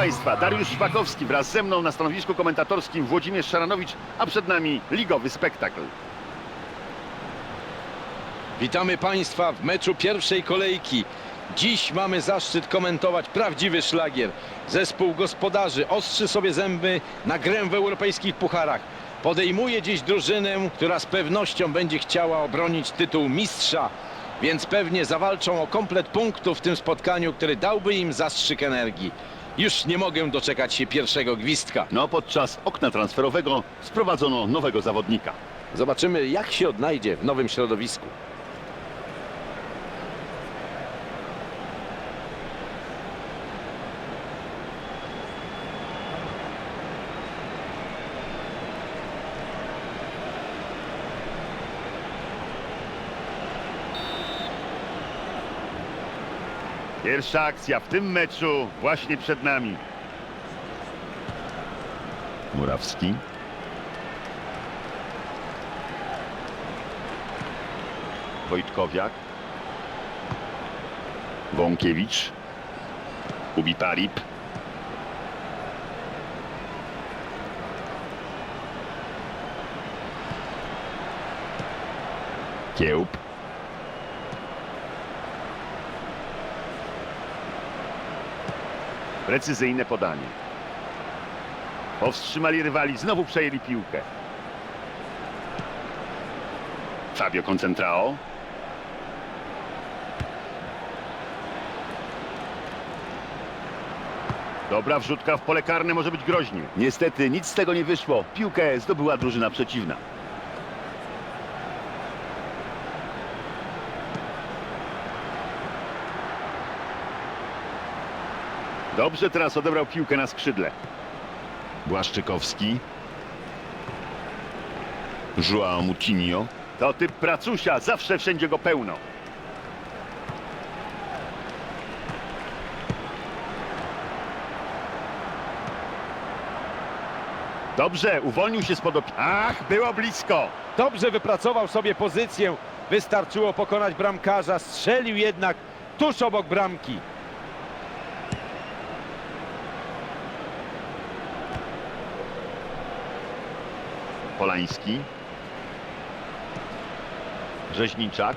Państwa, Dariusz Szpakowski wraz ze mną na stanowisku komentatorskim Włodzimierz Szaranowicz, a przed nami ligowy spektakl. Witamy Państwa w meczu pierwszej kolejki. Dziś mamy zaszczyt komentować prawdziwy szlagier. Zespół gospodarzy ostrzy sobie zęby na grę w europejskich pucharach. Podejmuje dziś drużynę, która z pewnością będzie chciała obronić tytuł mistrza, więc pewnie zawalczą o komplet punktów w tym spotkaniu, który dałby im zastrzyk energii. Już nie mogę doczekać się pierwszego gwizdka. No, podczas okna transferowego sprowadzono nowego zawodnika. Zobaczymy, jak się odnajdzie w nowym środowisku. Pierwsza akcja w tym meczu właśnie przed nami. Murawski. Wojtkowiak. Wąkiewicz. Ubiparip. Kiełb. Precyzyjne podanie. Powstrzymali rywali, znowu przejęli piłkę. Fabio Concentrao. Dobra wrzutka w pole karne może być groźnie. Niestety nic z tego nie wyszło. Piłkę zdobyła drużyna przeciwna. Dobrze teraz odebrał piłkę na skrzydle. Błaszczykowski. Joao Mutinho. To typ pracusia, zawsze wszędzie go pełno. Dobrze, uwolnił się spod. Ach, było blisko. Dobrze wypracował sobie pozycję. Wystarczyło pokonać bramkarza. Strzelił jednak tuż obok bramki. Polański. Rzeźniczak.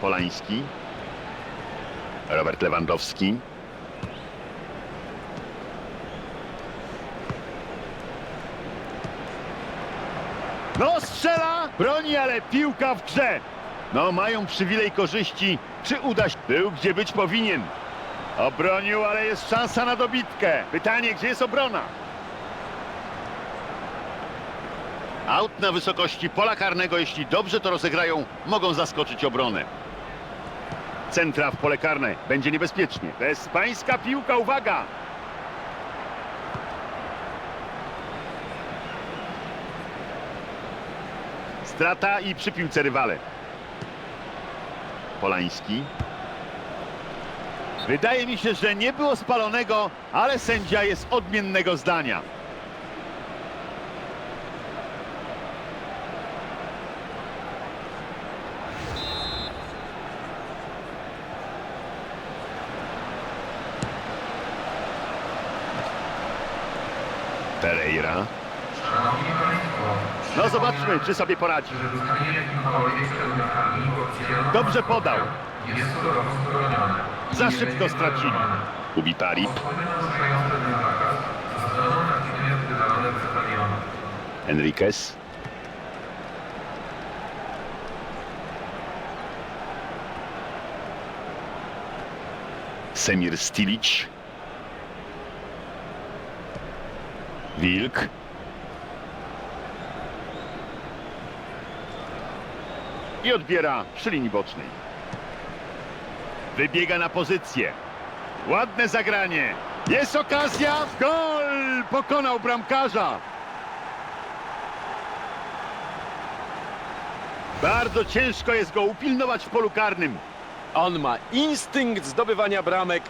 Polański. Robert Lewandowski. No strzela, broni, ale piłka w grze. No mają przywilej korzyści. Czy uda się? Był gdzie być powinien. Obronił, ale jest szansa na dobitkę. Pytanie, gdzie jest obrona? Aut na wysokości pola karnego, jeśli dobrze to rozegrają, mogą zaskoczyć obronę. Centra w pole karne, będzie niebezpiecznie. Bezpańska piłka, uwaga! Strata i przy piłce rywale. Polański. Wydaje mi się, że nie było spalonego, ale sędzia jest odmiennego zdania. Pereira. No zobaczmy, czy sobie poradzi. Dobrze podał. Za szybko stracili. Stadionu. Enriquez. Semir Stilic. Wilk. I odbiera przy linii bocznej. Wybiega na pozycję. Ładne zagranie. Jest okazja. Gol! Pokonał bramkarza. Bardzo ciężko jest go upilnować w polu karnym. On ma instynkt zdobywania bramek,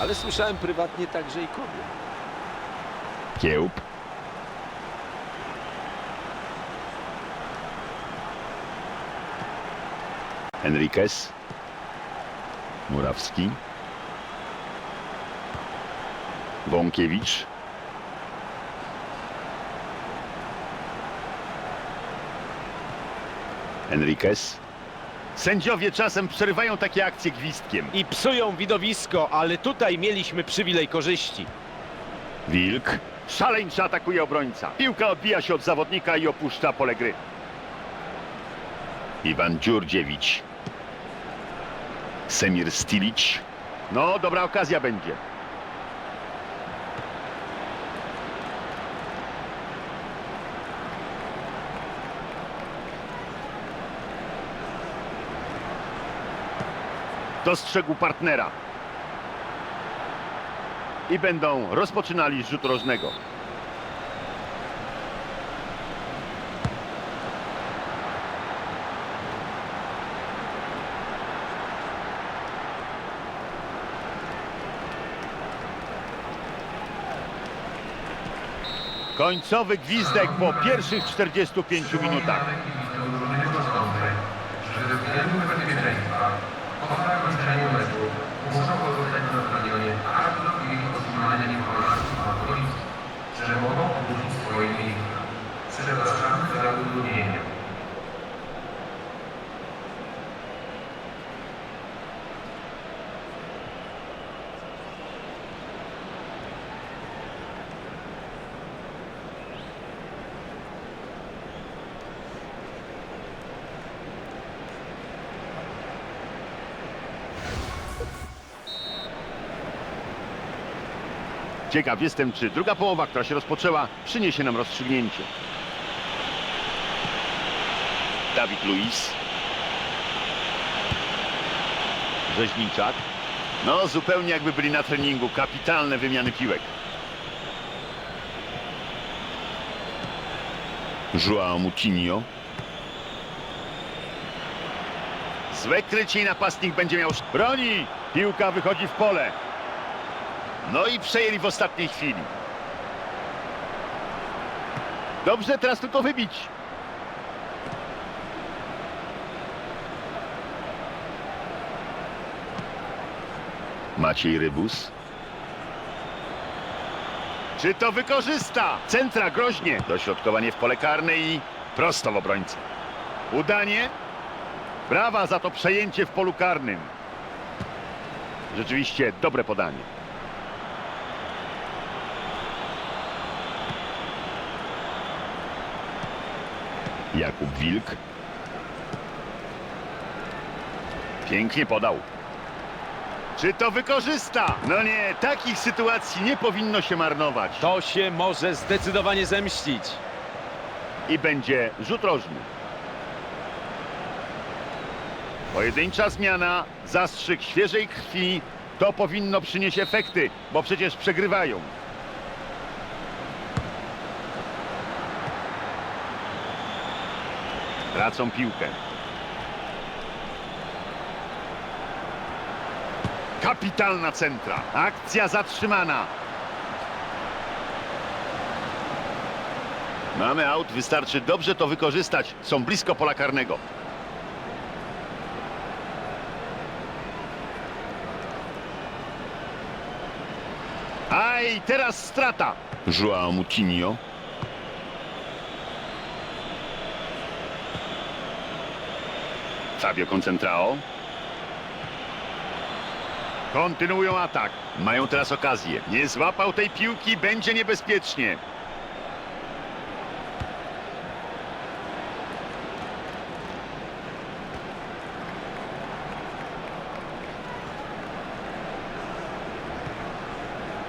ale słyszałem prywatnie także i kobiet. Kiełb. Enriquez. Murawski. Wąkiewicz. Enriquez. Sędziowie czasem przerywają takie akcje gwizdkiem. I psują widowisko, ale tutaj mieliśmy przywilej korzyści. Wilk. Szaleńczo atakuje obrońca. Piłka odbija się od zawodnika i opuszcza pole gry. Iwan Dziurdziewicz. Semir Stilic. No, dobra okazja będzie. Dostrzegł partnera. I będą rozpoczynali z rzutu rożnego. Końcowy gwizdek po pierwszych 45 minutach. że ze względu na bezpieczeństwa po zakończeniu meczu muszą pozostać na stadionie aż do chwili otrzymania informacji od policji, że mogą opuścić swoje miejsce. Przepraszamy za utrudnienie. Ciekaw jestem, czy druga połowa, która się rozpoczęła, przyniesie nam rozstrzygnięcie. Dawid Luiz. Rzeźniczak. No, zupełnie jakby byli na treningu. Kapitalne wymiany piłek. Joao Moutinho. Złe krycie i napastnik będzie miał... Broni! Piłka wychodzi w pole. No i przejęli w ostatniej chwili. Dobrze, teraz tylko wybić. Maciej Rybus. Czy to wykorzysta? Centra groźnie. Dośrodkowanie w pole karne i prosto w obrońcę. Udanie. Brawa za to przejęcie w polu karnym. Rzeczywiście dobre podanie. Jakub Wilk. Pięknie podał. Czy to wykorzysta? No nie, takich sytuacji nie powinno się marnować. To się może zdecydowanie zemścić. I będzie rzut rożny. Pojedyncza zmiana, zastrzyk świeżej krwi. To powinno przynieść efekty, bo przecież przegrywają. Tracą piłkę. Kapitalna centra. Akcja zatrzymana. Mamy aut, wystarczy dobrze to wykorzystać. Są blisko pola karnego. Aj, teraz strata. Joao Moutinho. Fabio Concentrao. Kontynuują atak. Mają teraz okazję. Nie złapał tej piłki, będzie niebezpiecznie.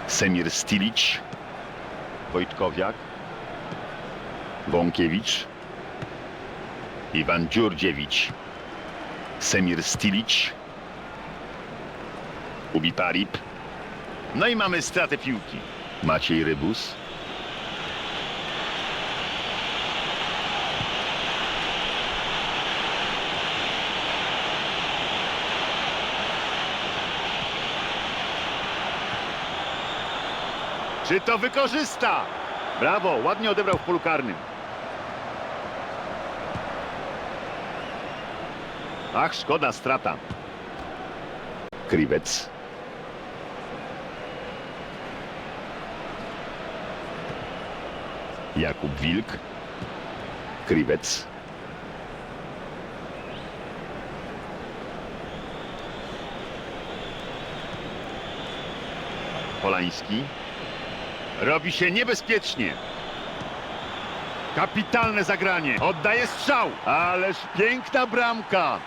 Semir Stilic. Wojtkowiak. Wąkiewicz. Iwan Dziurdziewicz. Semir Stilic. Ubi Parip. No i mamy stratę piłki. Maciej Rybus. Czy to wykorzysta? Brawo, ładnie odebrał w polu karnym. Ach, szkoda, strata. Kriwec. Jakub Wilk. Kriwec. Polański. Robi się niebezpiecznie. Kapitalne zagranie. Oddaje strzał. Ależ piękna bramka.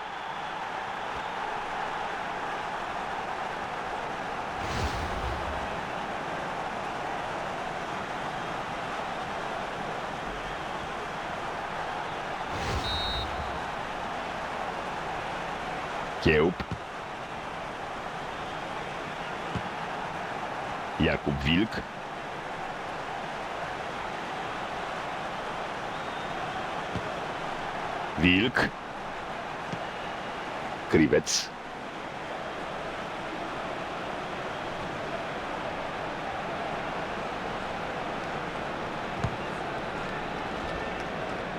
Kiełb. Jakub Wilk. Wilk. Kriwec.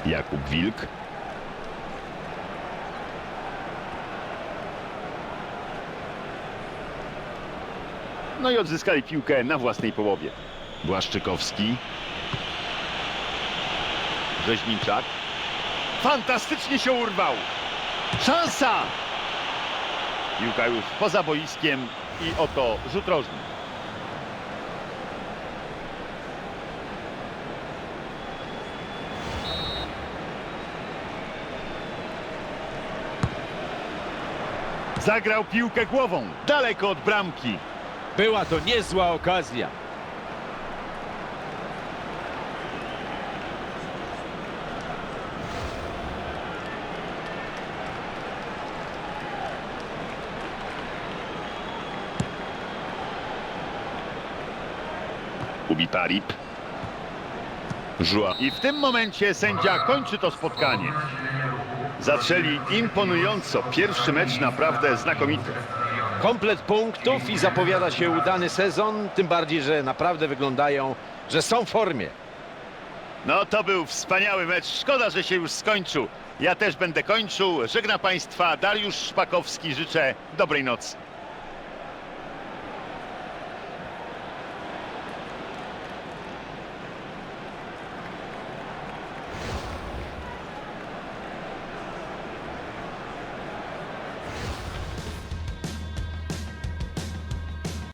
Jakub Wilk. No i odzyskali piłkę na własnej połowie. Błaszczykowski. Rzeźniczak. Fantastycznie się urwał. Szansa! Piłka już poza boiskiem i oto rzut rożny. Zagrał piłkę głową, daleko od bramki. Była to niezła okazja. Ubi Parip. Żua. I w tym momencie sędzia kończy to spotkanie. Zaczęli imponująco. Pierwszy mecz naprawdę znakomity. Komplet punktów i zapowiada się udany sezon, tym bardziej, że naprawdę wyglądają, że są w formie. No to był wspaniały mecz. Szkoda, że się już skończył. Ja też będę kończył. Żegna Państwa Dariusz Szpakowski. Życzę dobrej nocy.